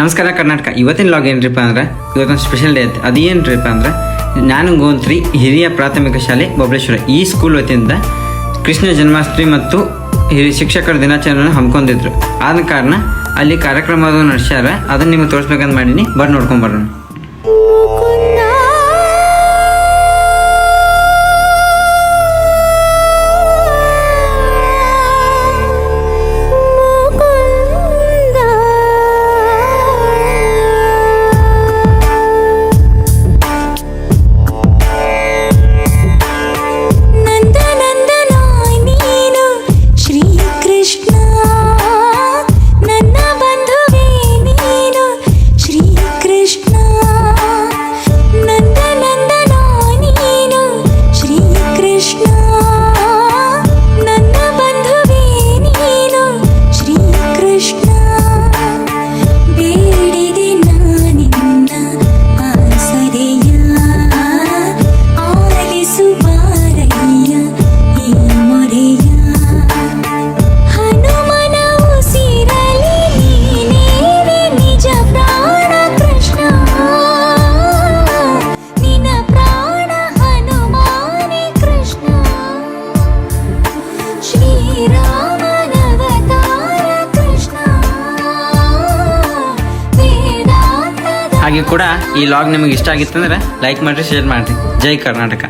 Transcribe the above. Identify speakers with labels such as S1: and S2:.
S1: ನಮಸ್ಕಾರ ಕರ್ನಾಟಕ. ಇವತ್ತಿನ ಲಾಗ್ ಏನ್ರಿಪ್ಪ ಅಂದ್ರೆ ಇವತ್ತೊಂದು ಸ್ಪೆಷಲ್ ಡೇ ಐತೆ. ಅದೇನ್ರಿಪ್ಪ ಅಂದ್ರೆ, ನಾನು ಗೋಂತ್ರಿ ಹಿರಿಯ ಪ್ರಾಥಮಿಕ ಶಾಲೆ ಬಬಲೇಶ್ವರ ಈ ಸ್ಕೂಲ್ ವತಿಯಿಂದ ಕೃಷ್ಣ ಜನ್ಮಾಷ್ಟಮಿ ಮತ್ತು ಹಿರಿಯ ಶಿಕ್ಷಕರ ದಿನಾಚರಣೆಯನ್ನು ಹಮ್ಮಿಕೊಂಡಿದ್ರು. ಆದ ಕಾರಣ ಅಲ್ಲಿ ಕಾರ್ಯಕ್ರಮ ನಡೆಸ್ಯಾರ. ಅದನ್ನ ನಿಮಗೆ ತೋರಿಸ್ಬೇಕಂತ ಮಾಡೀನಿ. ಬರ್ ನೋಡ್ಕೊಂಡ್ ಹಾಗೆ ಕೂಡ ಈ ಲಾಗ್ ನಿಮಗೆ ಇಷ್ಟ ಆಗಿತ್ತಂದ್ರೆ ಲೈಕ್ ಮಾಡಿರಿ ಶೇರ್ ಮಾಡಿರಿ. ಜೈ ಕರ್ನಾಟಕ.